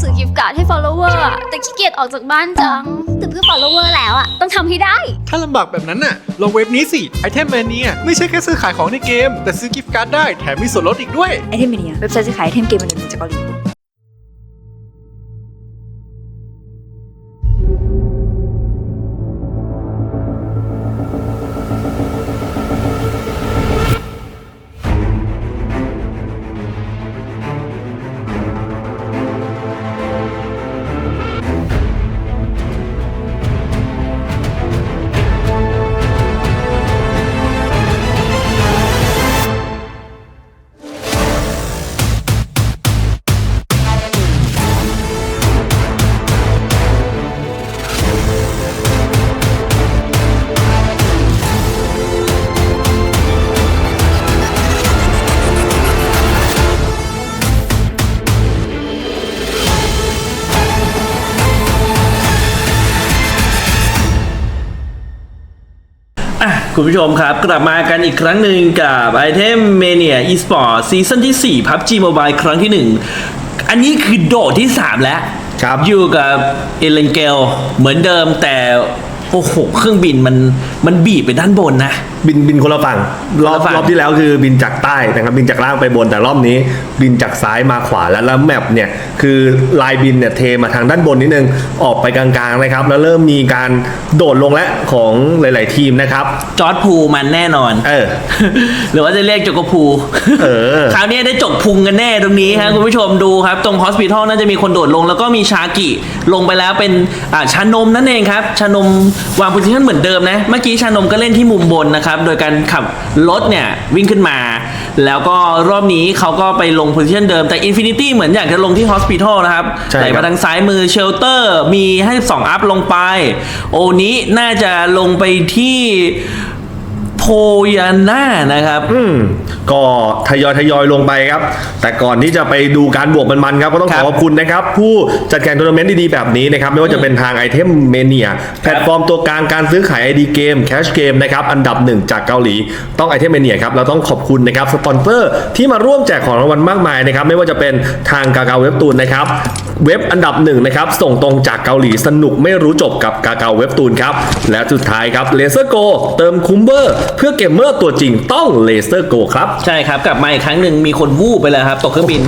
สือกิฟต์การ์ดให้ follower อะแต่ขี้เกียจออกจากบ้านจัง แต่เพื่อ follower แล้วอะต้องทำให้ได้ ถ้าลำบากแบบนั้นน่ะ ลองเว็บนี้สิ ไอเทมแมนเนียไม่ใช่แค่ซื้อขายของในเกม แต่ซื้อกิฟต์การ์ดได้แถมมีส่วนลดอีกด้วย ไอเทมเมเนียเว็บไซต์ซื้อขายไอเทมเกมอันดับหนึ่งจากเกาหลี คุณผู้ชมครับ กลับมากันอีกครั้งหนึ่งกับไอเทมเมเนียอีสปอร์ตซีซั่นที่ 4 PUBG Mobile ครั้งที่ 1 อันนี้คือโดดที่ 3 แล้วครับอยู่กับเอเลนเกลเหมือนเดิมแต่ โอ้โหเครื่องบินมันมันบีบไปด้านบนนะ บินบินคนละฝั่งรอบคนละฝั่ง รอบที่แล้วคือบินจากใต้นะครับบินจากล่างไปบนแต่รอบนี้ บินจากซ้ายมาขวาแล้วแล้วแมปเนี่ยคือลายบินเนี่ยเทมาทางด้านบนนิดนึงออกไปกลางๆนะครับ แล้วเริ่มมีการโดดลงและของหลาย ๆ ทีมนะครับ จอร์ดพูมันแน่นอน เออ หรือว่าจะเรียกจกพูเออ คราวนี้ได้จกพุงกันแน่ตรงนี้ครับคุณผู้ชมดูครับ ตรงฮอสพิทอลน่าจะมีคนโดดลง แล้วก็มีชากิลงไปแล้วเป็นอ่าชานมนั่นเองครับ ชานมวางโพซิชันเหมือนเดิมนะ เมื่อกี้ชานมก็เล่นที่มุมบนนะครับ โดยการขับรถเนี่ย วิ่งขึ้นมา แล้วก็รอบนี้เขาก็ไปลงโพซิชันเดิมแต่ Infinity เหมือนอยากจะลงที่ฮอสพิทอลนะครับใช่ครับ ไหลมาทางซ้ายมือเชลเตอร์มีให้ 2 อัพลงไป โอนี้น่าจะลงไปที่โพ ยาน่านะครับ อืมก็ทยอยทยอยลงไปครับ แต่ก่อนที่จะไปดูการบวกมันๆครับก็ต้องคขรัอบขอบคุณนะครับ ผู้จัดการทัวร์นาเมนต์ดีๆแบบนี้นะครับ ไม่ว่าจะเป็นทางไอเทมเมเนียแพลตฟอร์มตัวกลางการซื้อขาย ID เกมแคชเกมนะครับ อันดับหนึ่งจากเกาหลี ต้องไอเทมเมเนียครับเราต้องขอบคุณนะครับสปอนเซอร์ที่มาร่วมแจกของรางวัลมากมายนะครับ ไม่ว่าจะเป็นทางกาเกาเว็บตูนนะครับ เว็บอันดับหนึ่งนะครับ ส่งตรงจากเกาหลีสนุกไม่รู้จบกับกาเกาเว็บตูนครับ และสุดท้ายครับเลเซอร์โกเติมคุ้มเบอร์เพื่อเกมเมอร์ตัวจริงต้องเลเซอร์โกครับ ใช่ครับ กลับมาอีกครั้งหนึ่งมีคนวูบไปแล้วครับ ตกเครื่องบิน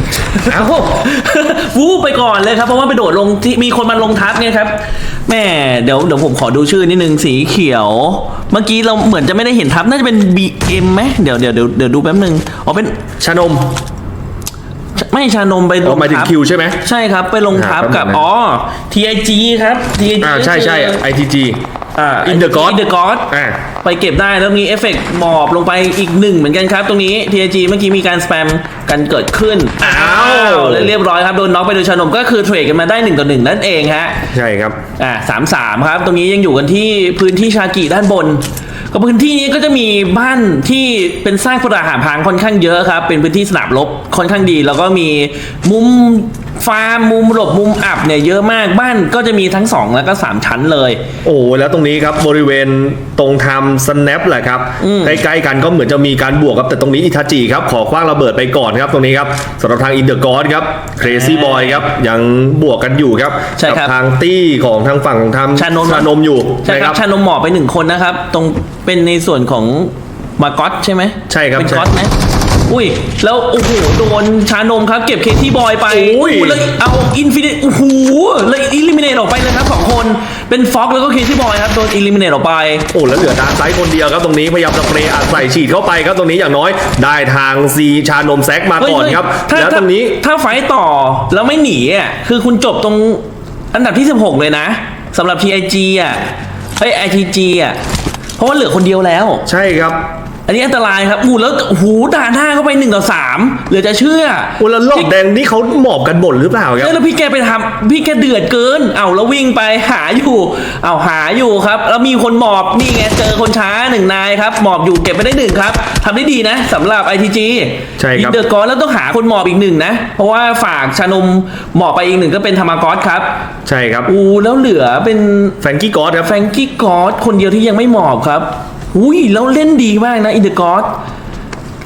เอ้าวูบไปก่อนเลยครับ เพราะว่าไปโดดลงที่มีคนมาลงทับเนี่ยครับแม่เดี๋ยวเดี๋ยวผมขอดูชื่อนิดนึงสีเขียว เมื่อกี้เราเหมือนจะไม่ได้เห็นทับน่าจะเป็น BM ไหมเดี๋ยวเดี๋ยวเดี๋ยวเดี๋ยวดูแป๊บนึงอ๋อเป็นชานม ไม่ชานมไปลอ๋องหมายถึงทับคิวใช่ไหม ใช่ครับ ไปลงทับอ่ากับแป๊บนึงนะ อ๋อ TIG ครับ TIG อ่าใช่ใช่ ITG อ่า In the God In the God อ่าไปเก็บได้แล้วมีเอฟเฟกต์หมอบลงไปอีกหนึ่งเหมือนกันครับ ตรงนี้ TIG เมื่อกี้มีการสแปมกันเกิดขึ้น อ้าวแล้วเรียบร้อยครับ โดนน็อกไปโดยชานมก็คือเทรดกันมาได้หนึ่งต่อหนึ่งนั่นเองฮะ ใช่ครับ อ่าสามสามครับ ตรงนี้ยังอยู่กันที่พื้นที่ชากิด้านบนก็พื้นที่นี้ก็จะมีบ้านที่เป็นสร้างปราหารพังค่อนข้างเยอะครับ เป็นพื้นที่สนามรบค่อนข้างดี แล้วก็มีมุม ฟาร์มมุมหลบมุมอับเนี่ยเยอะมากบ้านก็จะมีทั้งสองแล้วก็สามชั้นเลย โอ้แล้วตรงนี้ครับบริเวณตรงทำ snap แหละครับอืมใกล้ๆกันก็เหมือนจะมีการบวกครับแต่ตรงนี้อิทาจิครับขอคว้างระเบิดไปก่อนครับตรงนี้ครับสำหรับทางอินเดอร์กอครับ crazy boy ครับยังบวกกันอยู่ครับใช่ครับทางตี้ของทางฝั่งทำชานมชานมอยู่ใช่นะคครัรับบชานมหมอบไปหนึ่งคนนะครับ ตรงเป็นในส่วนของมาก๊อตใช่ไหมใช่ครับเป็นใช่ก๊อตไหม อุ้ย แล้วโอ้โหโดนชานมครับเก็บเคที่บอยไปโอ้ยโแล้วเอาอินฟินิตโอ้โหเลยอิลิมิเนตออกไปเลยครับสองคนเป็นฟ็อกแล้วก็เคที่บอยครับโดนอิลิมิเนตออกไปโอ้แล้วเหลือดาร์กไซด์คนเดียวครับตรงนี้พยายามสเปรย์อัดใส่ฉีดเข้าไปครับตรงนี้อย่างน้อย ได้ทางซีชานมแซกมาก่อนครับเฮ้ยแล้วตรงนี้ถ้าถ้าไฟต์ต่อแล้วไม่หนีอะคือคุณจบตรงอันดับที่ 16 เลยนะสำหรับ TIG อะเฮ้ย ITG อะเพราะว่าเหลือคนเดียวแล้ว ใช่ครับ อันนี้อันตรายครับอู้แล้วโอ้โหด่าหน้าเข้าไปหนึ่งต่อสามเหลือจะเชื่อโอ้แล้วหลอกแดงนี่เขาหมอบกันบ่นหรือเปล่าครับเอ้ยแล้วพี่แกไปทำพี่แกเดือดเกิน เอาแล้ววิ่งไปหาอยู่ เอาหาอยู่ครับ แล้วมีคนหมอบนี่ไงเจอคนช้าหนึ่งนายครับ หมอบอยู่เก็บไปได้หนึ่งครับทำได้ดีนะสำหรับ ITG ใช่ครับเดือดกอนแล้วต้องหาคนหมอบอีกหนึ่งนะ เพราะว่าฝากชานมหมอบไปอีกหนึ่งก็เป็นธรรมากอสครับใช่ครับอู้แล้วเหลือเป็นแฟรงกี้กอสครับ แฟรงกี้กอสคนเดียวที่ยังไม่หมอบครับ อุ้ยแล้วเล่นดีมากนะอินเดอร์กอส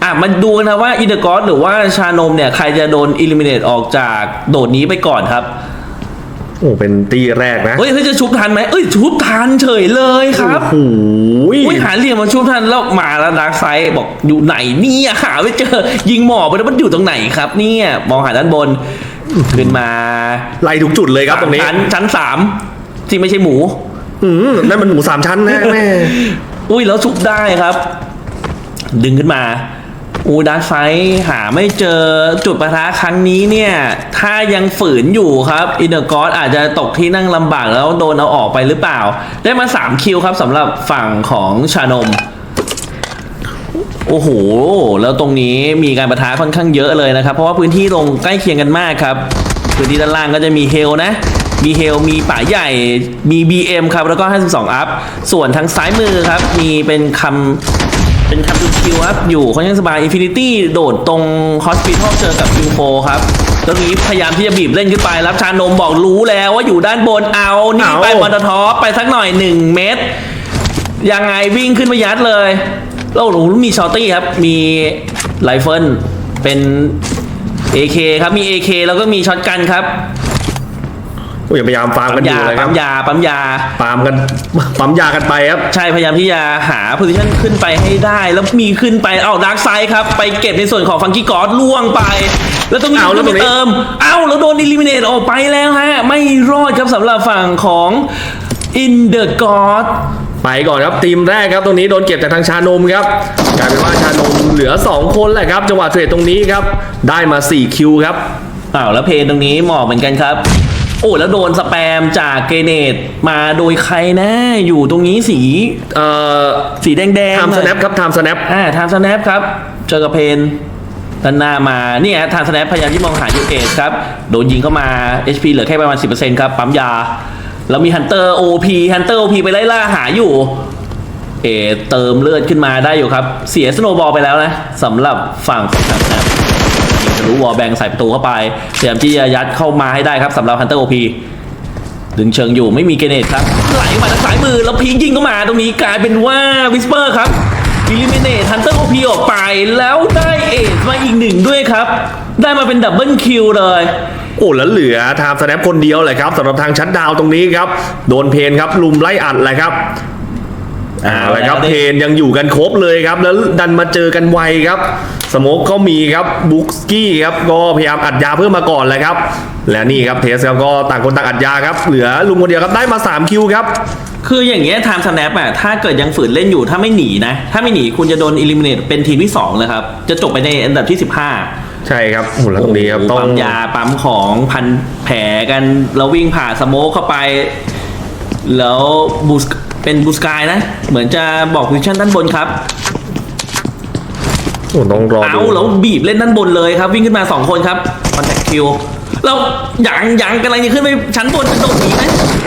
อะมาดูกันนะว่าอินเดอร์กอสหรือว่าชานมเนี่ย ใครจะโดนอิลิมิเนตออกจากโดดนี้ไปก่อนครับโอ้เป็นตีแรกนะ เฮ้ยเฮ้ยจะชุบทันไหมเอ้ยชุบทันเฉยเลยครับโอ้โหอุ้ยหาเหลี่ยมมาชุบทันแล้วมาแล้วดาร์กไซด์บอกอยู่ไหนเนี่ยหาไม่เจอยิงหมอกไปแล้วมันอยู่ตรงไหนครับ เนี่ยมองหาด้านบนขึ้นมาไล่ทุกจุดเลยครับตรงนี้ชั้นชั้นสามที่ไม่ใช่หมู อืมนั่นมันหมูสามชั้นนะแม่ อุ้ยแล้วชุบได้ครับ ดึงขึ้นมาอูดาร์ไซหาไม่เจอจุดประทะครั้งนี้เนี่ย ถ้ายังฝืนอยู่ครับอินเดอร์กอสอาจจะตกที่นั่งลำบากแล้วโดนเอาออกไปหรือเปล่า ได้มา 3 คิวครับสำหรับฝั่งของชานม โอ้โห แล้วตรงนี้มีการประทะค่อนข้างเยอะเลยนะครับ เพราะว่าพื้นที่ลงใกล้เคียงกันมากครับ พื้นที่ด้านล่างก็จะมีเฮลนะ มีเฮลมีป่าใหญ่ มี BM ครับ แล้วก็ 52 อัพ ส่วนทางซ้ายมือครับ มีเป็นคำเป็นคำดูคิวครับ อยู่ค่อนข้างสบาย Infinity โดดตรง Hospital เจอกับ Q4 ครับแล้วนี้พยายามที่จะบีบเล่นขึ้นไปรับชานมบอกรู้แล้วว่าอยู่ด้านบนเอา นี่ไปมอเตอท็อปไปสักหน่อย 1 เมตร ยังไงวิ่งขึ้นไปยัดเลยแล้วโอ้โหมีชอตตี้ครับ มีไรเฟิลเป็น AK ครับ มี AK แล้วก็มีช็อตกันครับ โอ้ยพยายามฟาร์มกันอยู่ยาเลยครัปั๊บมยาปั๊มยา ฟาร์มกันปั๊มยากันไปครับ ใช่พยายามที่จะหาโพซิชันขึ้นไปให้ได้ แล้วมีขึ้นไปเอ้าดาร์กไซด์ครับ ไปเก็บในส่วนของฟังกี้กอดล่วงไป แล้วตรงนี้เอาแล้วขึ้นไปตรงนี้ เติม เอ้าแล้วโดนอิลิมิเนตออกไปแล้วฮะ ไม่รอดครับสำหรับฝั่งของอินเดอร์กอดไปก่อนครับทีมแรกครับตรงนี้โดนเก็บจากทางชานมครับกลายเป็นว่าชานมเหลือ 2 คนแหละครับ จังหวะเทรดตรงนี้ครับ ได้มา 4 คิวครับ อ้าวแล้วเพลงตรงนี้เหมาะเหมือนกันครับ โอ้แล้วโดนสแปมจากเกเนตมาโดยใครนะอยู่ตรงนี้สีเอ่อสีแดงแดงไทม์สแนปครับไทม์สแนปอ่าทางสแนปครับ เจอกับเพนด้านหน้ามาเนี่ยทางสแนปพยายามที่มองหายูเอสครับ โดนยิงเข้ามา HP เหลือแค่ประมาณ 10%ครับ ปั๊มยา แล้วมีฮันเตอร์ OP ฮันเตอร์ OP ไปไล่ล่าหาอยู่ เอเติมเลือดขึ้นมาได้อยู่ครับ เสียสโนบอลไปแล้วนะสำหรับฝั่งของทางสแนปยิง ทะลุวอลแบงใส่ประตูเข้าไปพยายมที่จะยัดเข้ามาให้ได้ครับสำหรับฮันเตอร์ OP ดึงเชิงอยู่ไม่มีเกเนตครับ ไหลมาทางซ้ายมือแล้วพียิงเข้ามาตรงนี้กลายเป็นว่าวิสเปอร์ครับอิลิเมเนตฮันเตอร์โอพีออกไปแล้วได้เอทมาอีกหนึ่งด้วยครับ ได้มาเป็นดับเบิลคิวเลยโอ้แล้วเหลือไทม์สแนปคนเดียวเลยครับสำหรับทางชัดดาวตรงนี้ครับ โดนเพนครับลุมไล่อัดเลยครับ อ่าแล้วครับได้เพนยังอยู่กันครบเลยครับ แล้วดันมาเจอกันไวครับ สโมกก็มีครับบุกสกี้ครับก็พยายามอัดยาเพิ่มมาก่อนเลยครับ และนี่ครับเทสครับก็ต่างคนต่างอัดยาครับ เหลือลุงคนเดียวครับได้มา3คิวครับคืออย่างเงี้ยไทม์สแนปอะถ้าเกิดยังฝืนเล่นอยู่ถ้าไม่หนีนะ ถ้าไม่หนีคุณจะโดนอิลิมิเนตเป็นทีมที่2เลยครับ จะจบไปในอันดับที่ 15 ใช่ครับโอ้โหแล้วตรงนี้ครับต้องปั๊มยาปั๊มของพันแผลกันแล้ววิ่งผ่าสโมกเข้าไป แล้วบูส เป็นบูสกายนะ เหมือนจะบอกวิชั่นด้านบนครับโอ้ต้องรอเอาดูแล้วบีบเล่นด้านบนเลยครับ วิ่งขึ้นมา 2 คนครับคอนแทคคิวแล้วยังยังกำลังจะขึ้นไปชั้นบนจะโดดหนีไหม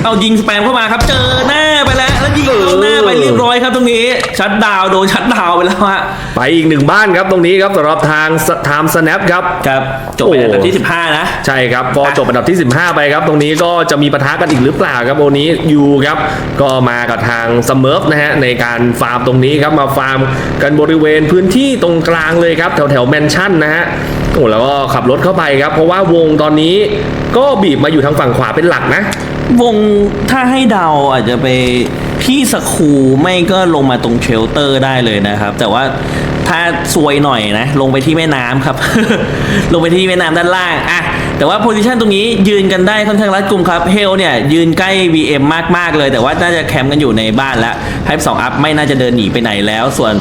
เอายิงสแปมเข้ามาครับ เจอหน้าไปแล้วแล้วยิงเข้าหน้าไปเรียบร้อยครับตรงนี้ ชัดดาวน์โดนชัดดาวน์ไปแล้วฮะไปอีกหนึ่งบ้านครับตรงนี้ครับสำหรับทางไทม์สแนปครับครับจบไปโอ้อันดับที่ 15 นะ ใช่ครับก็จบอันดับที่ 15 ไปครับ ตรงนี้ก็จะมีปะทะกันอีกหรือเปล่าครับโอนี้ยูครับก็มากับทางสเมิร์ฟนะฮะในการฟาร์มตรงนี้ครับมาฟาร์มกันบริเวณพื้นที่ตรงกลางเลยครับแถวแถวแมนชั่นนะฮะโอ้แล้วก็ขับรถเข้าไปครับ เพราะว่าวงตอนนี้ก็บีบมาอยู่ทางฝั่งขวาเป็นหลักนะ วงถ้าให้เดาอาจจะไปพี่สคูไม่ก็ลงมาตรงเชลเตอร์ได้เลยนะครับ แต่ว่าถ้าซวยหน่อยนะ ลงไปที่แม่น้ำครับ ลงไปที่แม่น้ำด้านล่างอะแต่ว่าโพซิชันตรงนี้ยืนกันได้ค่อนข้างรัดกุมครับเฮลเนี่ยยืนใกล้ VM มาก ๆ เลย แต่ว่าน่าจะแคมป์กันอยู่ในบ้านแล้วไฮป์สองอัพไม่น่าจะเดินหนีไปไหนแล้ว ส่วน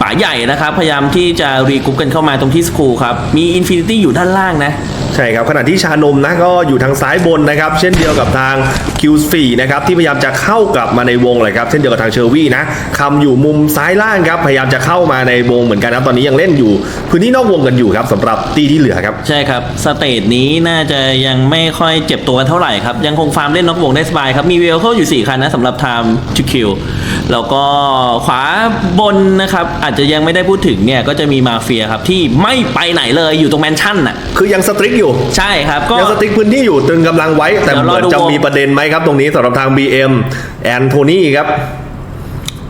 ป่าใหญ่นะครับ พยายามที่จะรีกรุ๊ปกันเข้ามาตรงที่สคูครับ มีอินฟินิตี้อยู่ด้านล่างนะ ใช่ครับขณะที่ชานมนะก็อยู่ทางซ้ายบนนะครับ เช่นเดียวกับทางคิวฟีนะครับที่พยายามจะเข้ากลับมาในวงเลยครับเช่นเดียวกับทางเชอร์วี่นะคำอยู่มุมซ้ายล่างครับพยายามจะเข้ามาในวงเหมือนกันครับตอนนี้ยังเล่นอยู่ พื้นที่นอกวงกันอยู่ครับสำหรับตีที่เหลือครับ ใช่ครับสเตจนี้น่าจะยังไม่ค่อยเจ็บตัวกันเท่าไหร่ครับ ยังคงฟาร์มเล่นนอกวงได้สบายครับ มีเวลเข้าอยู่ 4 คันนะสำหรับไทม์ทูคิวแล้วก็ขวาบนนะครับ อาจจะยังไม่ได้พูดถึงเนี่ยก็จะมีมาเฟียครับที่ไม่ไปไหนเลยอยู่ตรงแมนชั่นน่ะคือยังสตริกอยู่ใช่ครับก็ ยังสติ๊กพื้นที่อยู่ตรึงกำลังไว้ แต่เดี๋ยวเหรอมือนดู จะวงมีประเด็นไหมครับ ตรงนี้สำหรับทาง BM แอนโทนีครับ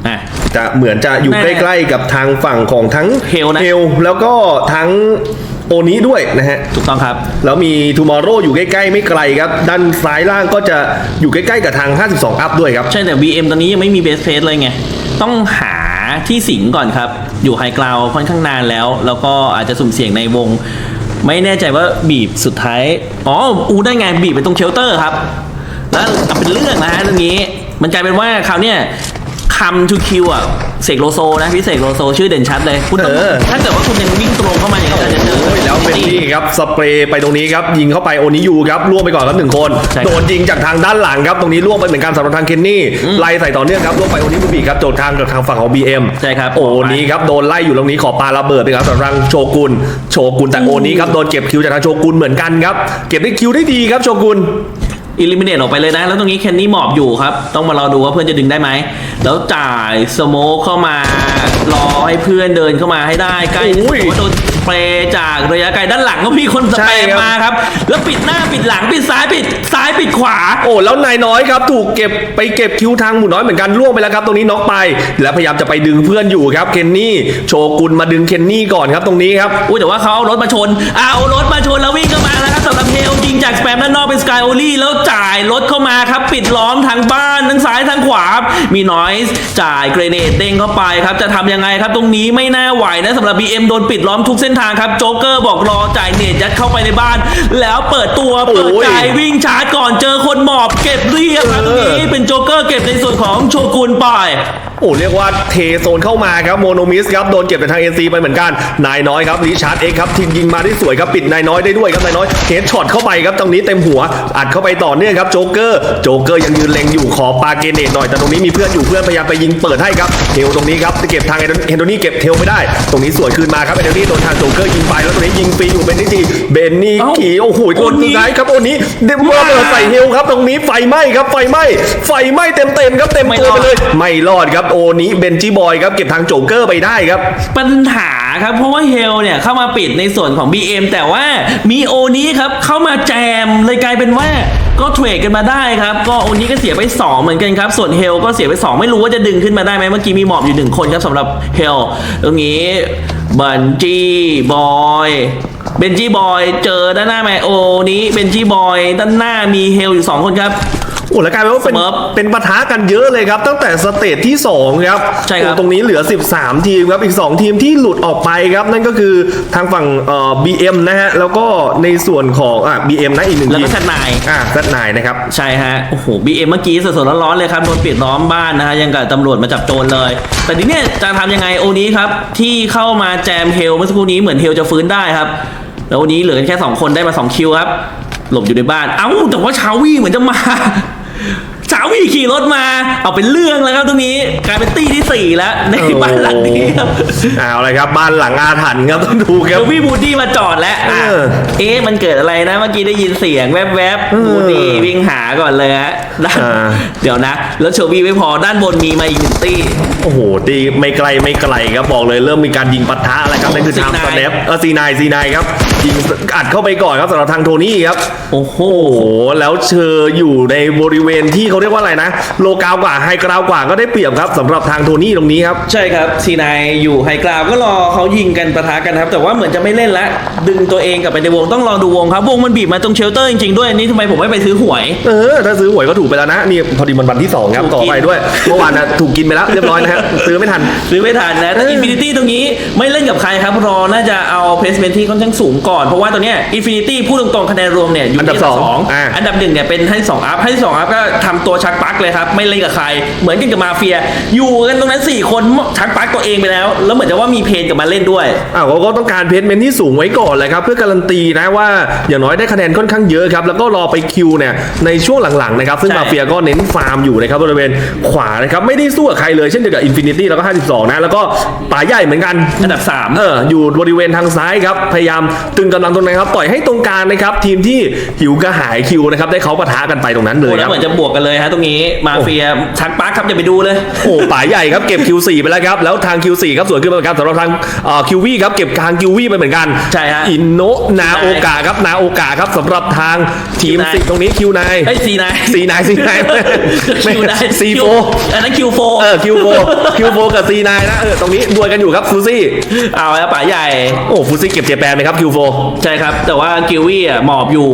อะ จะเหมือนจะอยู่แม่ใกล้ๆกับทางฝั่งของทั้ง Hale นะลแล้วก็ทั้งโอนี้ด้วยนะฮะ ถูกต้องครับ แล้วมี Tomorrow อยู่ใกล้ๆ ไม่ไกลครับ ด้านซ้ายล่างก็จะอยู่ใกล้ๆ กับทาง 52 อัพด้วยครับ ใช่แต่ VM ตอนนี้ยังไม่มีเบสเพสเลยไง ต้องหาที่สิงก่อนครับ อยู่ไฮกราวค่อนข้างนานแล้ว แล้วก็อาจจะสุ่มเสี่ยงในวง ไม่แน่ใจว่าบีบสุดท้าย อ๋อ อูได้ไงบีบไปตรงเชลเตอร์ครับ แล้วเอาเป็นเรื่องนะฮะตรงนี้ มันกลายเป็นว่าคราวเนี้ย คำทูคิวอะเสกโลโซนะพี่เสกโลโซชื่อเด่นชัดเลยคุณต้องเออ ถ้าเกิดว่าคุณยังวิ่งตรงเข้ามาอย่างนั้นอาจจะเจอ โอ้ยแล้วเป็นนี่ครับสเปรย์ไปตรงนี้ครับยิงเข้าไปโอนิยูครับล่วงไปก่อนครับหนึ่งคนใช่ครับโดนยิงจากทางด้านหลังครับตรงนี้ล่วงไปเหมือนกันสำหรับทางเคนนี่ไล่ใส่ต่อเนื่องครับล่วงไปโอนิบุบีครับโจทย์ทางกับทางฝั่งของ BM ใช่ครับโอนี้ครับโดนไล่อยู่ตรงนี้ขอปาระเบิดไปครับสำหรับทางโชกุนโชกุนแต่โอนี้ครับโดนเก็บคิวจากทางโชกุนเหมือนกันครับเก็บได้คิวได้ดีครับโชกุน อิลิมิเนตออกไปเลยนะ แล้วตรงนี้แคนนี่หมอบอยู่ครับ ต้องมารอดูว่าเพื่อนจะดึงได้ไหม แล้วจ่ายสโมกเข้ามา รอให้เพื่อนเดินเข้ามาให้ได้ใกล้โอ้ยว่าโดนส เปรย์จากระยะไกลด้านหลังก็มีคนสเปรย์ใช่ครับ มาครับ แล้วปิดหน้าปิดหลังปิดซ้ายปิดซ้ายปิดขวา โอ้แล้วนายน้อยครับ ถูกเก็บไปเก็บคิวทางหมูน้อยเหมือนกันล่วงไปแล้วครับ ตรงนี้น็อกไป แล้วพยายามจะไปดึงเพื่อนอยู่ครับเคนนี่โชกุนมาดึงเคนนี่ก่อนครับตรงนี้ครับ อุ้ยแต่ว่าเขาเอารถมาชนเอารถมาชนแล้ววิ่งเข้ามาแล้วครับสำหรับเฮลยิงจากสแปมด้านนอกเป็นสกายโอลี่แล้วจ่ายรถเข้ามาครับ ปิดล้อมทางบ้านทั้งซ้ายทั้งขวามีนอยส์จ่ายเกรเนตเด้งเข้าไปครับ จะทำยังไงครับตรงนี้ไม่น่าไหวนะสำหรับ BM โดนปิดล้อมทุกเส้นทางครับโจ๊กเกอร์บอกรอจ่ายเนตยัดเข้าไปในบ้าน แล้วเปิดตัวเปิดโอ้ยใจวิ่งชาร์จก่อนเจอคนหมอบเก็บเรียบครับตรงนี้เป็นโจ๊กเกอร์เก็บในส่วนของโชกุนไปโอ้เรียกว่าเทโซนเข้ามาครับโมโนมิสครับโดนเก็บจากทาง NC ไปเหมือนกันนายน้อยครับริชาร์ดเอ็กครับทีมยิงมาได้สวยครับปิดนายน้อยได้ด้วยครับนายน้อยเฮดช็อตเข้าไปครับตรงนี้เต็มหัวอัดเข้าไปต่อเนื่องครับโจ๊กเกอร์โจ๊กเกอร์ยังยืนเล็งอยู่ขอปาเกเนตหน่อยแต่ตรงนี้มีเพื่อนอยู่เพื่อนพยายามไปยิงเปิดให้ครับเทลตรงนี้ครับจะเก็บทางเฮนโดนี่เก็บเทลไม่ได้ ตรงนี้สวยคืนมาครับเฮนโดนี่โดนทางโจ๊กเกอร์ยิงไปแล้วตรงนี้ยิงฟรีอยู่เบนนี่จีเบนนี่เอ้าขี่โอ้โหคนสุดท้ายครับโอนี้เดมระเบิดใส่เฮลครับตรงนี้ไฟไหม้ครับไฟไหม้ไฟไหม้เต็มเต็มๆครับเต็มตัวไปเลย ไม่รอดครับโอนี้เบนจิบอยครับเก็บทางโจเกอร์ไปได้ครับ ปัญหาครับเพราะว่าเฮลเนี่ยเข้ามาปิดในส่วนของ BM แต่ว่ามีโอนี้ครับเข้ามาแจมเลยกลายเป็นว่า ก็เทรดกันมาได้ครับ ก็โอนี้ก็เสียไป 2 เหมือนกันครับ ส่วนเฮลก็เสียไป 2 ไม่รู้ว่าจะดึงขึ้นมาได้ไหมเมื่อกี้มีหมอบอยู่หนึ่งคนครับสำหรับเฮลตรงนี้บันจี้บอยเบนจี้บอยเจอด้านหน้าไหมโอนี้เบนจี้บอยด้านหน้ามีเฮลอยู่ 2 คนครับ อ้แล้วกลายเป็นว่าเป็นเสมอเป็นปะทะกันเยอะเลยครับ ตั้งแต่สเตจที่2ครับใช่ครับ โอ้ตรงนี้เหลือ 13 ทีมครับอีก 2 ทีมที่หลุดออกไปครับ นั่นก็คือทางฝั่งเอ่อ BM นะฮะแล้วก็ในส่วนของอะ BM นะอีกหนึ่งแล้วทีก็มชัดนาย อะซัดนายนะครับ ใช่ฮะ โอ้โห BM เมื่อกี้สดๆร้อนๆเลยครับ โดนปิดล้อมบ้านนะฮะ ยังกับตำรวจมาจับโจรเลย แต่ทีเนี้ยจะทำยังไงโอนี้ครับ ที่เข้ามาแจมเฮลเมื่อสักครู่นี้เหมือนเฮลจะฟื้นได้ครับ แล้ววันนี้เหลือกันแค่ 2 คนได้มา 2 คิวครับ หลบอยู่ในบ้าน เอ้า แต่ว่าชาวี่เหมือนจะมา ชาวี่ขี่รถมา เอาเป็นเรื่องแล้วครับตรงนี้กลายเป็นตี้ที่4แล้วในบ้านหลังนี้ครับเอาเลยครับบ้านหลังอาถรรพ์ครับต้องดูคเดี๋รัยบวพี่บูดดี้มาจอดแล้วอะเออเอ๊ะมันเกิดอะไรนะเมื่อกี้ได้ยินเสียงแวบๆบูดดี้วิ่งหาก่อนเลยฮะด้านอ่าเดี๋ยวนะ แล้วเชอร์วีไม่พอด้านบนมีมาอีกหนึ่งตี้โอ้โหตีไม่ไกลไม่ไกลครับบอกเลยเริ่มมีการยิงปะทะแล้วครับนั่นคือโอ้ทาง C9 สแนปเออซีนายซีนายครับ ยิงอัดเข้าไปก่อนครับสำหรับทางโทนี่ครับโอ้โหโอ้โห แล้วเชออยู่ในบริเวณที่เขาเรียกว่าอะไรนะ โลกาวกว่าไฮกราวกว่าก็ได้เปรียบครับสำหรับทางโทนี่ตรงนี้ครับ ใช่ครับซีนายอยู่ไฮกราวก็รอเขายิงกันปะทะกันครับ แต่ว่าเหมือนจะไม่เล่นละดึงตัวเองกลับไปในวงต้องรอดูวงครับ วงมันบีบมาตรงเชลเตอร์จริงๆด้วยนี่ทำไมผมไม่ไปซื้อหวย เออ ถ้าซื้อหวยก็ถูกไปแล้วนะนี่พอดีมันวันที่2ครับถูกต่อกินไปด้วยเมื่อวานนะถูกกินไปแล้วเรียบร้อยนะฮะซื้อไม่ทันซื้อไม่ทันนะแต่เอออินฟินิตี้ตรงนี้ไม่เล่นกับใครครับรอน่าจะเอาเพลสเมนที่ค่อนข้างสูงก่อนเพราะว่าตอนเนี้อินฟินิตี้พูดตรงๆคะแนนรวมเนี่ยอยู่อันดับที่สองสองอ่า อันดับหนึ่งเนี่ยเป็นให้สองอัพให้สองอัพก็ทำตัวชักปลั๊กเลยครับ ไม่เล่นกับใคร เหมือนกันกับมาเฟีย อยู่กันตรงนั้นสี่คนชักปลั๊กตัวเองไปแล้ว แล้วเหมือนจะว่ามีเพนกับมาเล่นด้วยอ้าวเขาก็ต้องการเพจเมนที่สูงไว้ก่อนเลยครับ เพื่อการันตีนะว่าอย่างน้อยได้คะแนนค่อนข้างเยอะครับ แล้วก็รอไปคิวเนี่ยในช่วงหลังๆนะครับซึ่งใช่ มาเฟียก็เน้นฟาร์มอยู่นะครับบริเวณขวานะครับไม่ได้สู้กับใครเลยเช่นเดียวกับอินฟินิตี้แล้วก็ 52 นะ แล้วก็ป่าใหญ่เหมือนกัน อันดับสาม เอออยู่บริเวณทางซ้ายครับ พยายามตึงกำลังตรงนั้นครับปล่อยให้ตรงกลางนะครับทีมที่หิวกระหายคิวนะครับได้เขาปะทะกันไปตรงนั้นเลยโอ้คแล้รัวบเหมือนจะบวกกันเลยฮะตรงนี้มาเฟียชักปลั๊กครับอย่าไปดูเลยโอ้ป่าใหญ่ครับเก็บ Q4 ไปแล้วครับแล้วทาง Q4 ครับสวนขึ้นมาเหมือนกันสำหรับทางเอ่อ QV ครับเก็บทาง QV ไปเหมือนกันใช่ฮะอินโนะนาโอกะครับนาโอกะครับสำหรับทางทีม Q9 สิตรงนี้ Q9 ไอ้ซีนายซีนายซีนายคิวได้ซีโฟอันนั้นคิวโฟเออ Q4 Q4 กับ C9 นะเออตรงนี้ดวลกันอยู่ครับฟูซี่เอาแล้วป๋าใหญ่โอ้ฟูซี่เก็บเจแปนไหมครับ Q4 ใช่ครับ แต่ว่ากิลวี่อะหมอบอยู่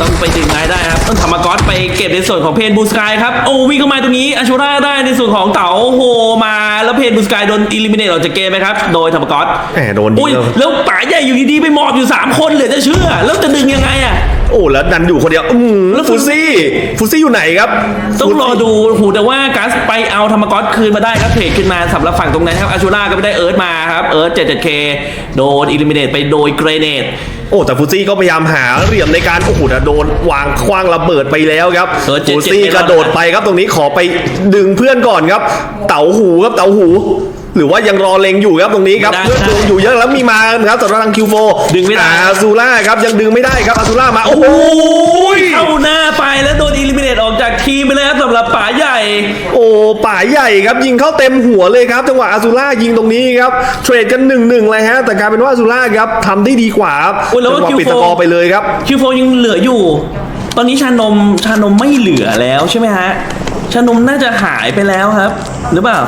ต้องไปดึงไม้ได้ครับ ต้องธรรมก๊อตไปเก็บในส่วนของเพนบูสกายครับ โอ้วิ่งเข้ามาตรงนี้อาชูราได้ในส่วนของเต๋าโอ้โหมาแล้วเพนบูสกายโดนอิลิมิเนตออกจากเกมไหมครับ โดยธรรมก๊อตแหมโดนยิงอุ้ยแล้วแล้วป๋าใหญ่อยู่ดีๆไปหมอบอยู่ 3 คนเหลือจะเชื่อ แล้วจะดึงยังไงอะ โอ้แล้วดันอยู่คนเดียวอืมแล้วฟูซี่ฟูซี่อยู่ไหนครับต้องรอดูหูแต่ว่ากัสไปเอาธรรมก๊อตคืนมาได้ครับเทรดขึ้นมาสำหรับฝั่งตรงนั้นครับอาชูราก็ไม่ได้เอิร์ธมาครับเอิร์ธ 77k โดนอิลิมิเนตไปโดยเกรเนตโอ้แต่ฟูซี่ก็พยายามหาเหลี่ยมในการโอ้โหแต่โดนวางคว้างระเบิดไปแล้วครับเออเจ็ดฟูเจ็ดซี่ไม่รอดกระโดดไปครับตรงนี้ขอไปดึงเพื่อนก่อนครับ เต๋าหูครับเต๋าหู หรือว่ายังรอเล็งอยู่ครับตรงนี้ครับไม่ได้เพื่อนโดนอยู่เยอะแล้วมีมาครับสำหรับทางคิวโฟดึงไม่ได้อาซูล่าครับยังดึงไม่ได้ครับอาซูล่ามาโอ้โหเข้าหน้าไปแล้วโดนอิลิมิเนตออกจากทีมไปเลยครับสำหรับป๋าใหญ่ โอ้ป่าใหญ่ครับยิงเข้าเต็มหัวเลยครับจังหวะอาซูล่ายิงตรงนี้ครับเทรดกันหนึ่งหนึ่งเลยฮะแต่กลายเป็นว่าอาซูล่าครับทำได้ดีกว่าครับโอ้ยแล้วว่าจังหวะปิด Q4 สกอร์ไปเลยครับคิวโฟยังเหลืออยู่ ตอนนี้ชานมชานมไม่เหลือแล้วใช่ไหมฮะ ชานมน่าจะหายไปแล้วครับ หรือเปล่า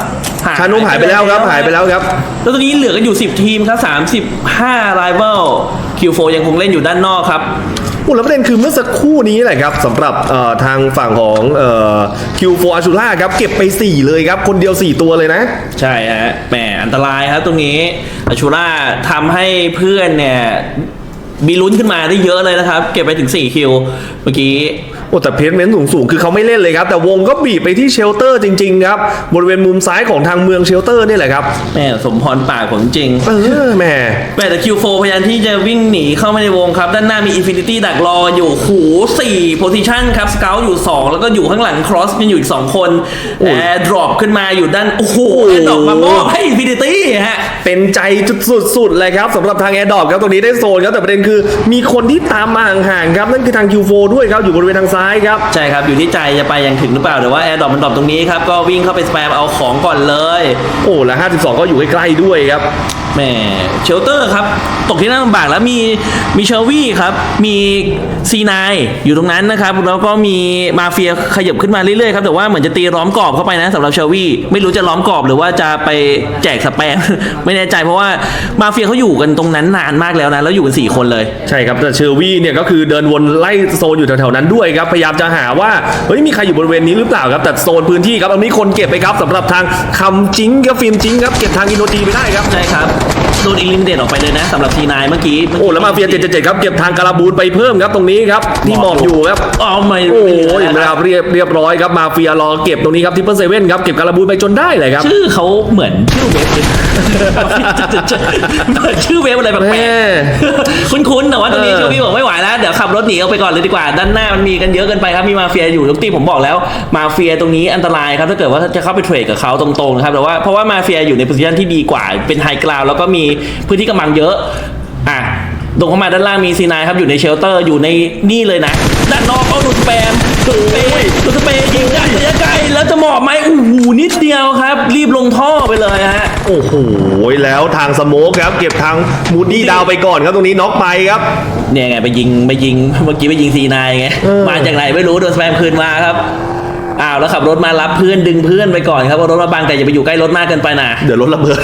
ชานมหายไปแล้วครับ หายไปแล้วครับ แล้วตอนนี้เหลือกันอยู่ 10 ทีมครับ 35 rival คิวโฟยังคงเล่นอยู่ด้านนอกครับโอ้แล้วประเด็นคือเมื่อสักครู่นี้แหละครับสำหรับเอ่อทางฝั่งของคิวโฟอาชูล่าครับ เก็บไป 4 เลยครับ คนเดียว 4 ตัวเลยนะ ใช่ฮะแหมอันตรายครับตรงนี้อาชูล่าทำให้เพื่อนเนี่ยมีลุ้นขึ้นมาได้เยอะเลยนะครับ เก็บไปถึง 4 คิวเมื่อกี้โอ้แต่เพจเมนต์สูงๆ คือเขาไม่เล่นเลยครับ แต่วงก็บีบไปที่เชลเตอร์จริงๆ ครับ บริเวณมุมซ้ายของทางเมืองเชลเตอร์นี่แหละครับแม่สมพรปากผมจริง เออแหม่แม่แต่ Q4 พยายามที่จะวิ่งหนีเข้ามาในวงครับ ด้านหน้ามี Infinity ดักรออยู่หู4 position ครับ Scout อยู่ 2 แล้วก็อยู่ข้างหลัง Cross กันอยู่อีก 2 คนโอ้ยแอร์ดรอปขึ้นมาอยู่ด้าน โอ้โหแอร์ดรอปมามอบให้ Infinity ฮะเป็นใจจุดสุดๆเลยครับสำหรับทางแอร์ดอปครับตรงนี้ได้โซนครับแต่ประเด็นคือ มีคนที่ตามมาห่างๆครับนั่นคือทาง Q4 ด้วยครับอยู่บริเวณทางซ้ายครับ ใช่ครับ อยู่ที่ใจจะไปยังถึงหรือเปล่าแต่ว่าแอร์ดรอปมันดรอปตรงนี้ครับ ก็วิ่งเข้าไปสแปมเอาของก่อนเลย โอ้แล้ว52 ก็อยู่ใกล้ๆด้วยครับ แหมเชลเตอร์ครับ ตกที่น่าลำบากแล้วมีมีเชลวี่ครับ มีซีนอยู่ตรงนั้นนะครับ แล้วก็มีมาเฟียขยับขึ้นมาเรื่อยๆครับ แต่ว่าเหมือนจะตีล้อมกรอบเข้าไปนะสำหรับเชลวี่ไม่รู้จะล้อมกรอบหรือว่าจะไปแจกสแปม ไม่แน่ใจเพราะว่ามาเฟียเขาอยู่กันตรงนั้นนานมากแล้วนะ แล้วอยู่กัน4คนเลย ใช่ครับ แต่เชอร์วี่เนี่ยก็คือเดินวนไล่โซนอยู่แถวๆนั้นด้วยครับ พยายามจะหาว่าเฮ้ยมีใครอยู่บริเวณนี้หรือเปล่าครับ แต่โซนพื้นที่ครับอันนี้คนเก็บไปครับสำหรับทางคำจิ้งครับฟิล์มจิ้งครับเก็บทางอินโดจีไปได้ครับ ใช่ครับ Yeah. โดนอิลิมิเดตออกไปเลยนะสำหรับซีนเมื่อกี้โอ้แล้วมาเฟีย777ครับเก็บทางการาบูนไปเพิ่มครับตรงนี้ครับที่หมอบอยู่ครับอ๋อไม่โอ้ไม่เหลืยนะนะครับเรียบเรียบร้อยครับมาเฟียรอเก็บตรงนี้ครับทิปเปิลเซเว่นครับเก็บการาบูนไปจนได้เลยครับชื่อเขาเหมือนชื่อเว็บเลยเหมือนชื่อเว็บอะไรแปลแม่กๆคุ้นๆแต่ว่าตรงนี้เออเชลวี่บอกไม่ไหวแล้วเดี๋ยวขับรถหนีออกไปก่อนเลยดีกว่าด้านหน้ามันมีกันเยอะเกินไปครับมีมาเฟียอยู่ทุกที่ผมบอกแล้วมาเฟียตรงนี้อันตรายครับถ้าเกิดว่าจะเข้าไปเทรดกับเขาตรงๆนะครับแต่ว่าเพราะว่ามาเฟียอยู่ในโพสิชันที่ดีกว่าเป็นไฮกราวแล้วก็มีพื้นที่กำลังเยอะ อะตรงเข้ามาด้านล่างมีซีนายครับอยู่ในเชลเตอร์อยู่ในนี่เลยนะ ด้านนอกเอาดูดสแปมดูดสเปรย์ดูดสเปรย์ยิงได้ระยะไกลแล้วจะหมอบไหมโอ้โหนิดเดียวครับ รีบลงท่อไปเลยฮะ โอ้โหแล้วทางสโมกครับ เก็บทางมูดดี้ดาวไปก่อนครับตรงนี้น็อกไปครับ เนี่ยไงไปยิงไปยิงเมื่อกี้ไปยิงซีนายไงเออมาจากไหนไม่รู้โดนสแปมคืนมาครับ อ้าวแล้วขับรถมารับเพื่อนดึงเพื่อนไปก่อนครับว่ารถมาบังแต่อย่าไปอยู่ใกล้รถมากเกินไปนะ เดี๋ยวรถระเบิด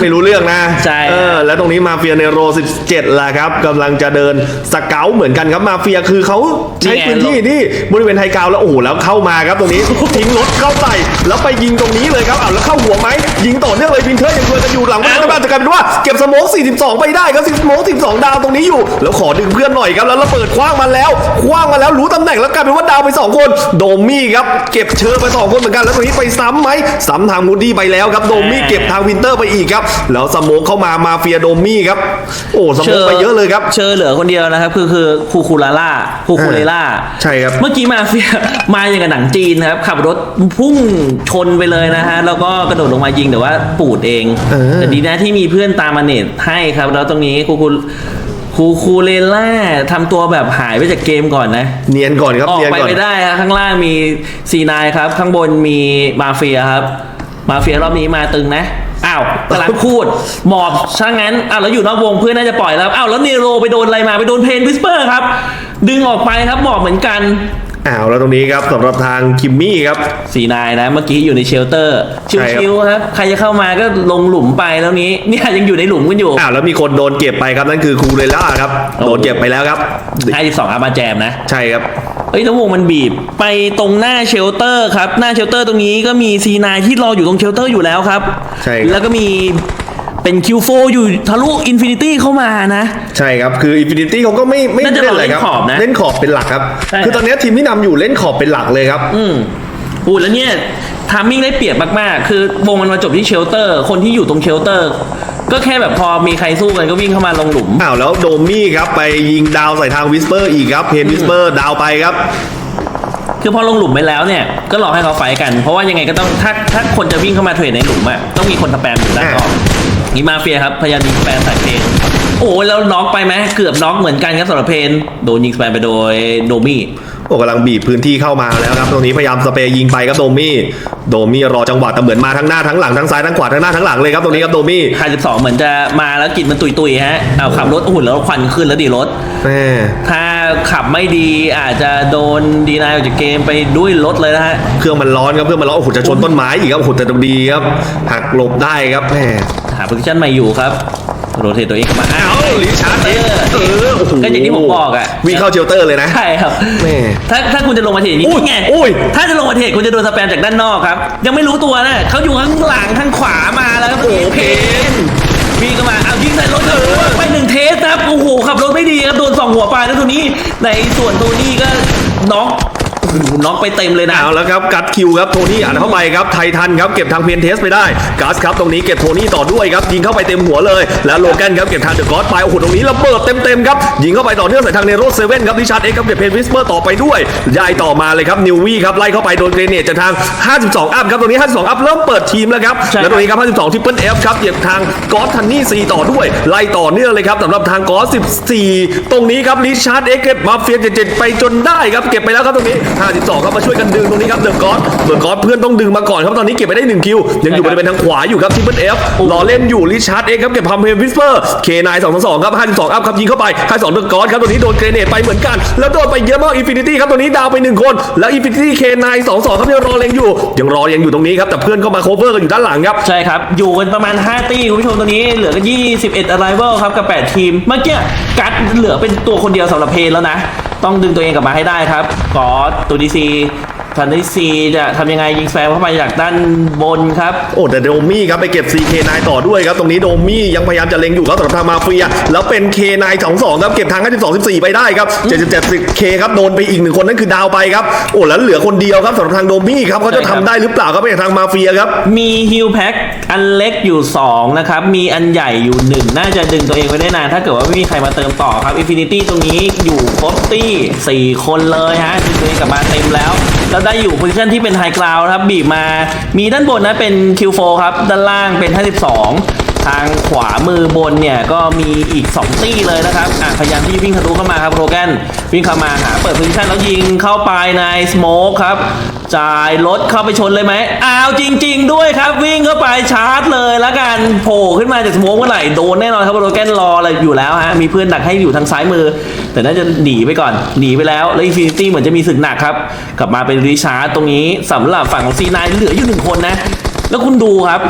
ไม่รู้เรื่องนะใช่เออแล้วตรงนี้มาเฟียในโร 17ล่ะครับกำลังจะเดินสเกลเหมือนกันครับมาเฟียคือเขาใช้พื้นที่ที่บริเวณไทยกาวแล้วโอ้โหแล้วเข้ามาครับตรงนี้ทิ้งรถเข้าใส่แล้วไปยิงตรงนี้เลยครับอ้าวแล้วเข้าหัวไหมยิงต่อเนื่องเลยวินเทอร์ยังช่วยกันอยู่หลังบ้านบ้านจะกลายเป็นว่าเก็บสโมก42 ไปได้ครับสโมก12 ดาวตรงนี้อยู่ แล้วขอดึงเพื่อนหน่อยครับแล้วระเบิดคว้างมาแล้วคว้างมาแล้วรู้ตำแหน่งแล้วกลายเป็นว่าดาวไปสองคน โดมมี่ครับ เก็บเชอร์ไปสองคนเหมือนกันแล้วตรงนี้ไปซ้ำไหมซ้ำทางมูดดี้ไปแล้วครับโดมมี่เก็บทางวินเตอร์ไปอีกครับแล้วสโมกเข้ามามาเฟียโดมมี่ครับโอ้สโมกไปเยอะเลยครับเชอร์เหลือคนเดียวนะครับ คือคือคูคูลาล่าคูคูเลล่าใช่ครับเมื่อกี้มาเฟียมาอย่างกับหนังจีนนะครับขับรถพุ่งชนไปเลยนะฮะแล้วก็กระโดดลงมายิงแต่ว่าปูดเองเออแต่ดีนะที่มีเพื่อนตามมาเนตให้ครับ แล้วตรงนี้คูคู คูคูเลล่าทำตัวแบบหายไปจากเกมก่อนนะ เนียนก่อนครับออกเนียนไปก่อน ไม่ได้ครับข้างล่างมีซีนายครับ ข้างบนมีมาเฟียครับ มาเฟียรอบนี้มาตึงนะอ้าวกำลังพูดหมอบช่างงั้นอ้าวแล้วอยู่นอกวงเพื่อนน่าจะปล่อยแล้วอ้าวแล้วเนโรไปโดนอะไรมาไปโดนเพนวิสเปอร์ครับ ดึงออกไปครับหมอบเหมือนกัน อ้าวแล้วตรงนี้ครับสำหรับทางคิมมี่ครับ สีนายนะ เมื่อกี้อยู่ในเชลเตอร์ใช่ครับชิวๆครับ ใครจะเข้ามาก็ลงหลุมไปแล้วนี้เนี่ยยังอยู่ในหลุมกันอยู่ อ้าวแล้วมีคนโดนเก็บไปครับ นั่นคือคูเรล่าครับโอ้โดนเก็บไปแล้วครับ52อามาแจมนะ ใช่ครับเอ้ยแล้ววงมันบีบไปตรงหน้าเชลเตอร์ครับ หน้าเชลเตอร์ตรงนี้ก็มีซีนายที่รออยู่ตรงเชลเตอร์อยู่แล้วครับ ใช่ครับแล้วก็มี เป็นคิวโฟอยู่ทะลุอินฟินิตี้เข้ามานะ ใช่ครับ คืออินฟินิตี้เขาก็ไม่ไม่น่าจะเล่นอะไรครับ เล่นขอบนะเล่นขอบเป็นหลักครับ ใช่คือตอนนี้ทีมที่นำอยู่เล่นขอบเป็นหลักเลยครับ อืมอู้แล้วเนี่ยทามมิ่งได้เปรียบมากๆ คือวงมันมาจบที่เชลเตอร์ คนที่อยู่ตรงเชลเตอร์ ก็แค่แบบพอมีใครสู้กันก็วิ่งเข้ามาลงหลุม อ้าวแล้วโดมี่ครับ ไปยิงดาวใส่ทางวิสเปอร์อีกครับเพนวิสเปอร์ดาวไปครับ คือพอลงหลุมไปแล้วเนี่ยก็รอให้เขาไฟท์กัน เพราะว่ายังไงก็ต้องถ้าถ้าคนจะวิ่งเข้ามาเทรดในหลุมอะต้องมีคนสแปมอยู่ด้านนอกนี่มาเฟียครับพยายามยิงสแปมใส่เพนโอ้ยแล้วน็อกไปไหมเกือบน็อกเหมือนกันครับสำหรับเพนโดนยิงสแปมไปโดยโดมี่ โอ้กำลังบีบพื้นที่เข้ามาแล้วครับตรงนี้พยายามสเปรย์ยิงไปครับโดมี่โดมี่รอจังหวะแต่เหมือนมาทั้งหน้าทั้งหลังทั้งซ้ายทั้งขวาทั้งหน้าทั้งหลังเลยครับตรงนี้ครับโดมี่คาสิบสองเหมือนจะมาแล้วกลินมันตุยตุยๆฮะเอาขับรถอุ่นแล้วควันขึ้นแล้วดีรถแม่ถ้าขับไม่ดีอาจจะโดนดีนายออกจากเกมไปด้วยรถเลยนะฮะเครื่องมันร้อนครับเครื่องมันร้อนโอ้โหจะชนต้นไม้อีกครับโอ้โหแต่ตรงดีครับหักหลบได้ครับแม่หาโพซิชั่นใหม่อยู่ครับ โรเทตตัวเองเข้ามาอ้าวเอ้าลิชาร์ดเอเออเออโอ้โหก็อย่างที่ผมบอกอะวิ่งเข้าเชลเตอร์เลยนะใช่ครับแม่ถ้าถ้าคุณจะลงมาเทรดนี้อุ้ยไงอุ้ยถ้าจะลงมาเทรดคุณจะโดนสแปมจากด้านนอกครับ ยังไม่รู้ตัวนะเขาอยู่ข้างหลังข้างขวามาแล้วครับโอ้โหเพนวิ่งเข้ามาเอายิงใส่รถเถอะไปหนึ่งเทสนะครับโอ้โหขับรถไม่ดีครับโดนสองหัวปลายแล้วตัวนี้ ในส่วนตัวนี้ก็น็อกโอ้โห น็อกไปเต็มเลยนะเอาแล้วครับกัดคิวครับโทนี่อ่านเข้าไปครับไททันครับเก็บทางเพนเทสไปได้กัสครับตรงนี้เก็บโทนี่ต่อด้วยครับยิงเข้าไปเต็มหัวเลย แล้วโลแกนครับเก็บทางเดอะกอสไปโอ้โหตรงนี้ระเบิดเต็มๆครับยิงเข้าไปต่อเนื่องใส่ทางเนโรเซเว่นครับดิชาร์ดเอ็กครับเก็บเพนวิสเปอร์ต่อไปด้วยย้ายต่อมาเลยครับนิววี่ครับไล่เข้าไปโดนเกรเนตจากทาง 52 อัพครับตรงนี้ 52 อัพเริ่มเปิดทีมแล้วครับใช่ครับแล้วตรงนี้ครับ 52ทิปเปิลเอฟครับเก็บทางกอสทันนี่ซีต่อด้วยไล่ต่อเนื่องเลยครับสำหรับทางกอส14 ตรงนี้ครับริชาร์ดเอ็กเก็บมาเฟีย77ไปจนได้ครับเก็บไปแล้วครับตรงนี้52ครับมาช่วยกันดึงตรงนี้ครับเดอะกอสเดอะกอสเพื่อนต้องดึงมาก่อนครับตอนนี้เก็บไปได้1คิวยังอยู่บริเวณทางขวาอยู่ครับทิปเปิลเอฟรอเล่นอยู่ริชาร์ดเอ็กครับเก็บพัมเพลวิสเปอร์เคนาย222ครับ52อัพครับยิงเข้าไป52เดอะกอสครับตรงนี้โดนเกรเนตไปเหมือนกัน แล้วโดนไปเยอะมากอินฟินิตี้ครับตรงนี้ดาวไปหนึ่งคน แล้วอินฟินิตี้เคนาย22ครับยังรอเล็งอยู่ ยังรอยังอยู่ตรงนี้ครับแต่เพื่อนเข้ามาโคเวอร์กันอยู่ด้านหลังครับใช่ครับอยู่กันประมาณ 5 ตี้คุณผู้ชมตัวนี้เหลือกัน21 arrival ครับกับ 8 ทีมเมื่อกี้กัดเหลือเป็นตัวคนเดียวสำหรับเพนแล้วนะ ต้องดึงตัวเองกลับมาให้ได้ครับกอดตัวดีซี ทันดีซีจะทำยังไงยิงแฟร์เข้าไปจากด้านบนครับ โอ้แต่โดมี่ครับไปเก็บ CK9 ต่อด้วยครับ ตรงนี้โดมี่ยังพยายามจะเล็งอยู่ครับสำหรับทางมาเฟีย แล้วเป็น K9 22ครับเก็บทาง52 14 ไปได้ครับ77 K ครับโดนไปอีกหนึ่งคนนั่นคือดาวไปครับ โอ้แล้วเหลือคนเดียวครับสำหรับทางโดมี่ครับเขาจะใช่ครับทำได้หรือเปล่าครับไปทางมาเฟียครับ มีฮิลแพ็คอันเล็กอยู่ 2 นะครับ มีอันใหญ่อยู่ 1 น่าจะดึงตัวเองไว้ได้นานถ้าเกิดว่าไม่มีใครมาเติมต่อครับอินฟินิตี้ตรงนี้อยู่ครบตี้4คนเลยฮะดึงตัวเองกลับมาเต็มแล้วแล้วได้อยู่โพซิชันที่เป็นไฮกราวครับบีบมา มีด้านบนนะเป็น Q4 ครับด้านล่างเป็น 52 ทางขวามือบนเนี่ยก็มีอีก 2 ตี้เลยนะครับอะพยายามที่วิ่งทะลุเข้ามาครับโรแกนวิ่งเข้ามาหาเปิดโพซิชันแล้วยิงเข้าไปในสโมกครับ จ่ายรถเข้าไปชนเลยไหมอ้าวจริง ๆ ด้วยครับวิ่งเข้าไปชาร์จเลยแล้วกันโผล่ขึ้นมาจากสมองเมื่อไหร่โดนแน่นอนครับโรแกนรออะไรอยู่แล้วฮะมีเพื่อนดักให้อยู่ทางซ้ายมือ แต่น่าจะหนีไปก่อนหนีไปแล้วแล้วอินฟินิตี้เหมือนจะมีศึกหนักครับ กลับมาเป็นริชาร์ดตรงนี้สำหรับฝั่งของซีนายเหลืออยู่หนึ่งคนนะ แล้วคุณดูครับ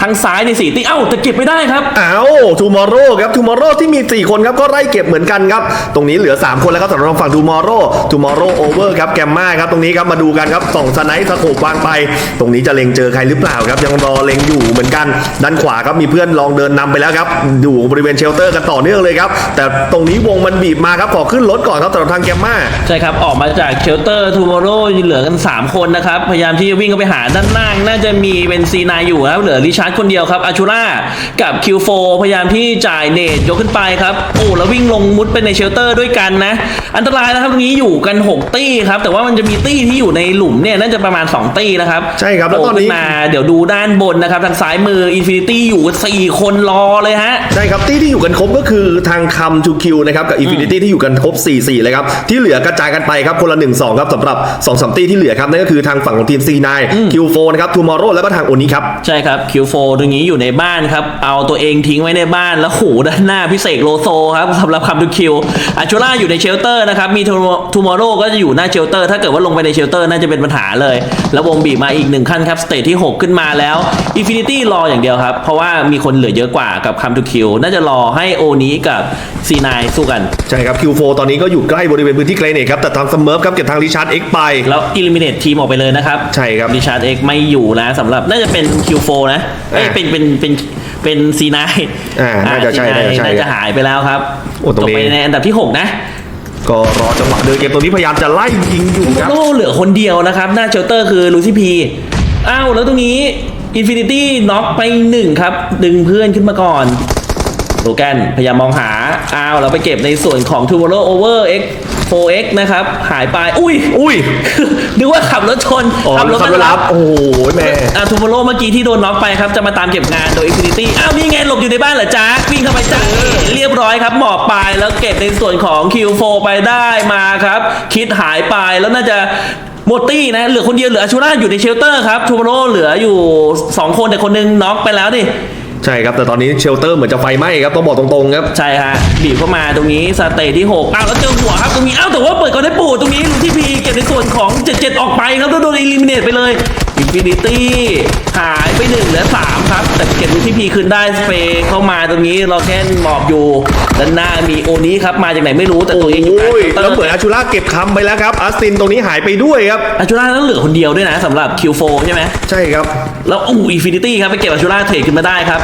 ทางซ้ายในสี่ตีเอ้าแต่เก็บไม่ได้ครับ อ้าวทูมอร์โรครับทูมอร์โรที่มี 4 คนครับก็ไล่เก็บเหมือนกันครับ ตรงนี้เหลือ 3 คนแล้วครับสำหรับฝั่งทูมอร์โรทูมอร์โรโอเวอร์ครับแกมมาครับตรงนี้ครับมาดูกันครับส่องสไนท์สโคปวางไป ตรงนี้จะเล็งเจอใครหรือเปล่าครับยังรอเล็งอยู่เหมือนกัน ด้านขวาครับมีเพื่อนลองเดินนำไปแล้วครับอยู่บริเวณเชลเตอร์กันต่อเนื่องเลยครับแต่ตรงนี้วงมันบีบมาครับขอขึ้นรถก่อนครับสำหรับทางแกมมาใช่ครับออกมาจากเชลเตอร์ทูมอร์โรเหลือกัน 3 คนนะครับพยายามที่จะวิ่งเข้าไปหาด้านล่างน่าจะมีเป็นซีนายอยู่ครับเหลือริชาร์ดคนเดียวครับอาชูรากับคิวโฟพยายามที่จ่ายเนตยกขึ้นไปครับ โอ้ แล้ววิ่งลงมุดไปในเชลเตอร์ด้วยกันนะ อันตรายนะครับตรงนี้อยู่กัน 6 ตี้ครับ แต่ว่ามันจะมีตี้ที่อยู่ในหลุมเนี่ย น่าจะประมาณ 2 ตี้นะครับ ใช่ครับ แล้วตอนนี้โผขึ้มาเดี๋ยวดูด้านบนนะครับ ทางซ้ายมืออินฟินิตี้อยู่กันสี่คนรอเลยฮะ ใช่ครับที่ที่อยู่กันครบก็คือทางคัมทูคิวนะครับ กับอินฟินิตี้ที่อยู่กันครบ 4 4 เลยครับ ที่เหลือกระจายกันไปครับ คนละ 1 2 ครับสำหรับ2 3ตีที่เหลือครับนั่นก็คือทางฝั่งของทีม C9 Q4 นะครับทูมอร์โรแล้วก็ทางโอนี้ครับใช่ครับ Q4 ตรงนี้อยู่ในบ้านครับ เอาตัวเองทิ้งไว้ในบ้านแล้วหูด้านหน้าพิเศษโลโซครับสำหรับคัมทูคิวอาชูล่าอยู่ในเชลเตอร์นะครับ มีทูมอร์โรก็จะอยู่หน้าเชลเตอร์ ถ้าเกิดว่าลงไปในเชลเตอร์น่าจะเป็นปัญหาเลย แล้ววงบีบมาอีกหนึ่งขั้นครับ สเตจที่ 6 ขึ้นมาแล้วอินฟินิตี้รออย่างเดียวครับ เพราะว่ามีคนเหลือเยอะกว่ากับคัมทูคิวน่าจะรอให้โอนี้กับซีนายสู้กันใช่ครับ Q4 ตอนนี้ก็อยู่ใกล้บริเวณพื้นที่เกรเนตครับแต่ทางสเมิร์ฟครับเก็บทางริชาร์ดเอ็กไปแล้วอิลิมิเนตทีมออกไปเลยนะครับใช่ครับดิชาร์ดเอ็กไม่อยู่นะสำหรับน่าจะเป็น Q4 นะเอ้ยอ่าเป็นเป็นเป็นเป็นซีนายอ่าน่าจะใช่น่าจะใช่ น่าจะหายไปแล้วครับโอ้ตรงนี้ ไปในอันดับที่ 6 นะก็รอจังหวะเดินเกมตรงนี้พยายามจะไล่ยิงอยู่ครับโลเหลือคนเดียวนะครับ หน้าเชลเตอร์คือลูซี่พีอ้าว แล้วตรงนี้อินฟินิตี้น็อกไปหนึ่งครับ ดึงเพื่อนขึ้นมาก่อนโลแกนพยายามมองหาอ้าวเราไปเก็บในส่วนของ Tomorrow Over X 4X นะครับ หายไป อุ้ยอุ้ยนึกว่าขับรถชนอ๋อขัรถขับรถมารัรับบโอ้โหแม่อ่าทูโมโรเมื่อกี้ที่โดนน็อกไปครับ จะมาตามเก็บงานโดยอินฟินิตี้อ้าวนี่ไงหลบอยู่ในบ้านเหรอจ๊ะวิ่งเข้าไปจ้าเรียบร้อยครับ หมอบไปแล้วเก็บในส่วนของ Q4 ไปได้มาครับ คิดหายไปแล้วน่าจะหมดตี้นะ เหลือคนเดียวเหลืออาชูราอยู่ในเชลเตอร์ครับทูโมโรเหลืออยู่ 2 คนแต่คนหนึงน็อกไปแล้วดิ ใช่ครับแต่ตอนนี้เชลเตอร์เหมือนจะไฟไหม้ครับต้องบอกตรงๆครับ ใช่ฮะบีบเข้ามาตรงนี้สเตทที่6อ้าวแล้วเจอหัวครับตรงนี้อ้าวแต่ว่าเปิดก่อนได้ปูตรงนี้ลูที่พีเก็บในส่วนของ 77 ออกไปครับแล้วโดนอิลิมิเนตไปเลย ฟินิตี้หายไป1เหลือ3ครับ แต่เก็บลูที่พีคืนได้สเปรย์เข้ามาตรงนี้เราแค่หมอบอยู่ด้านหน้ามีโอนี้ครับ มาจากไหนไม่รู้แต่ตัวเองอยู่กลางโอ้ยเคาน์เตอร์แล้วเหมือนอาชูล่าเก็บคำไปแล้วครับอัสตินตรงนี้หายไปด้วยครับอาชูราต้องเหลือคนเดียวด้วยนะสำหรับ Q4 ใช่ไหมใช่ครับ แล้วอู้อินฟินิตี้ครับไปเก็บอาชูราเทรดขึ้นมาได้ครับ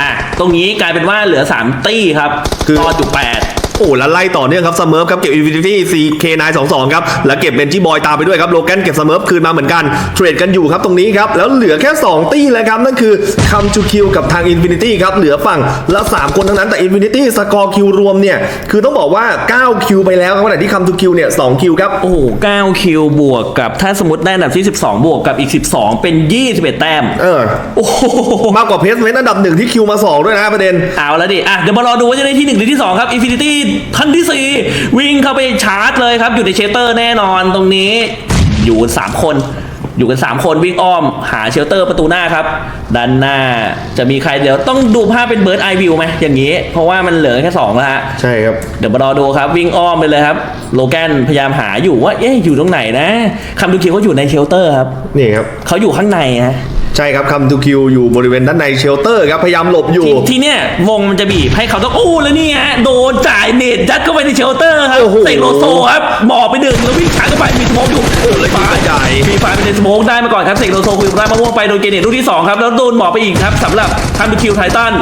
อะตรงนี้กลายเป็นว่าเหลือ 3 ตี้ครับคือรอดอยู่8 โอ้แล้วไล่ต่อเนื่องครับสเมิร์ฟครับเก็บอินฟินิตี้ CK922 ครับแล้วเก็บเบนจี้บอยตามไปด้วยครับโลแกนเก็บสเมิร์ฟคืนมาเหมือนกันเทรดกันอยู่ครับตรงนี้ครับแล้วเหลือแค่ 2 ตี้แล้วครับนั่นคือคัมจูคิวกับทางอินฟินิตี้ครับเหลือฝั่งละ 3 คนทั้งนั้นแต่อินฟินิตี้สกอร์คิวรวมเนี่ยคือต้องบอกว่า 9 คิวไปแล้วครับขณะที่คัมจูคิวเนี่ย2คิวครับโอ้โห9คิวบวกกับถ้าสมมติได้อันดับที่ 12 บวกกับอีก 12 เป็น 21 แต้มเออโอ้โหมากกว่าเพสเมนต์อันดับหนึ่งที่คิวมา 2 ด้วยนะประเด็นเอาแล้วดิอะเดี๋ยวมารอดูว่าจะได้ที่1หรือที่2ครับ Infinity ท่านที่4วิ่งเข้าไปชาร์จเลยครับ อยู่ในเชลเตอร์แน่นอนตรงนี้ อยู่กัน3คนอยู่กัน3คนวิ่งอ้อมหาเชลเตอร์ประตูหน้าครับด้านหน้าจะมีใครเดี๋ยวต้องดูภาพเป็นเบิร์ดไอวิวไหมอย่างนี้ เพราะว่ามันเหลือแค่2แล้วฮะใช่ครับ เดี๋ยวมารอดูครับวิ่งอ้อมไปเลยครับ โลแกนพยายามหาอยู่ว่าเอ๊ะอยู่ตรงไหนนะคำดูคิวเขาอยู่ในเชลเตอร์ครับนี่ครับเขาอยู่ข้างในนะ ใช่ครับคัมทูคิวอยู่บริเวณด้านในเชลเตอร์ครับพยายามหลบอยู่ ทีทีเนี้ยวงมันจะบีบให้เขาต้องโอ้แล้วนี่ฮะโดนจ่ายเนตยัดเข้าไปในเชลเตอร์ครับโอ้โห เตะโลโซครับหมอบไปหนึ่งแล้ววิ่งฉายเข้าไปมีสโมกอยู่โอ้เลยฟ้าใหญ่ มีไฟเป็นสโมกได้มาก่อนครับเตะโลโซคุยได้มาม่วงไปโดนเกเนตลูกที่สองครับแล้วโดนหมอบไปอีกครับสำหรับคัมดูคิวไททัน